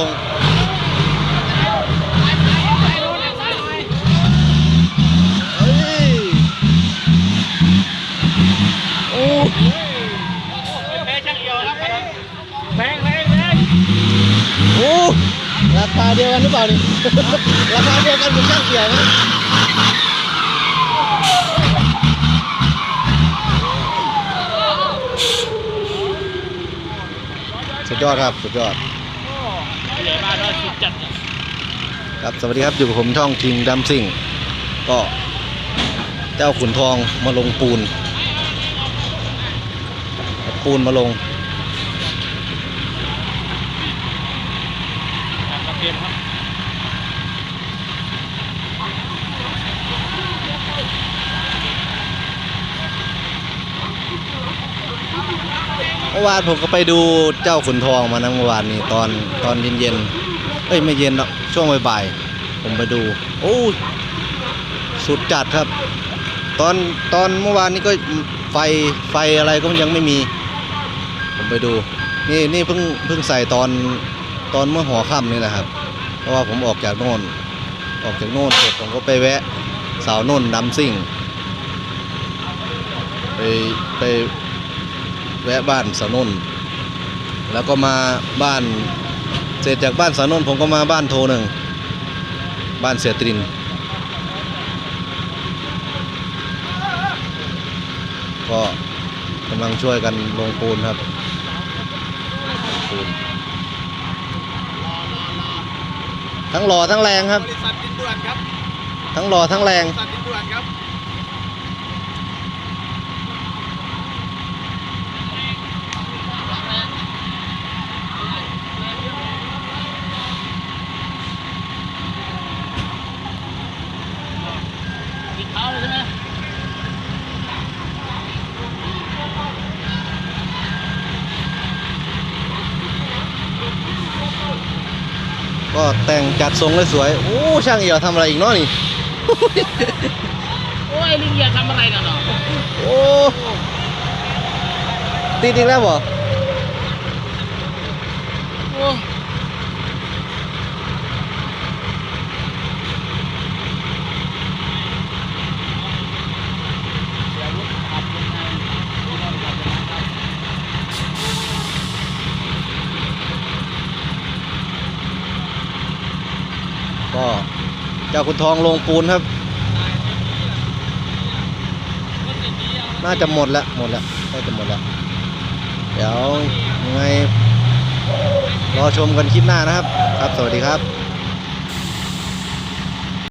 ลงเฮ้ยโอ้โหราคาเดียวกันหรือเปล่านี่ ราคาเดียวกันเหมือนช่างเขียนนะสุดยอดครับ สุดยอด ใหญ่มากด้วยสุดจัดครับสวัสดีครับอยู่กับผมช่องทิงดัมซิ่ง ก็เจ้าขุนทองมาลงปูน ปูนมาลง กระเทียมครับ เมื่อวานผมก็ไปดูเจ้าขุนทองมานะเมื่อวานนี้ตอนตอนเย็นๆเอ้ยไม่เย็นหรอกช่วงบ่ายๆผมไปดู โอ้สุดจัดครับ ตอนตอนเมื่อวานนี้ก็ไฟไฟอะไรก็ยังไม่มี ผมไปดู นี่นี่เพิ่งเพิ่งใส่ตอนตอนเมื่อหัวค่ำนี่แหละครับ เพราะว่าผมออกจากโน่น ออกจากโน่นเสร็จผมก็ไปแวะสาวโน่นดัมซิ่ง ไปไป แวะบ้านสาวนนแล้วก็มาบ้านเสร็จจากบ้านสาวนนผมก็มาบ้านโทหนึ่งบ้านเสียตริน ก็กำลังช่วยกันลงปูนครับปูนทั้งหล่อทั้งแรงครับบริษัทดินด่วนครับทั้งหล่อทั้งแรง บริษัทดินด่วนครับติดเท้าเลยใช่ไหม ก็แต่งจัดทรงเลยสวย โอ้ช่างเอี่ยวทำอะไรอีกเนาะนี่ โอ้ยลิงอย่าทำอะไรนะเนาะโอ้ติดอีกแล้วบ่ โอ้ ก็เจ้าคุณทองลงปูนครับ น่าจะหมดแล้วหมดแล้วน่าจะหมดแล้วเดี๋ยวยังไงรอชมกันคลิปหน้านะครับ ครับ สวัสดีครับ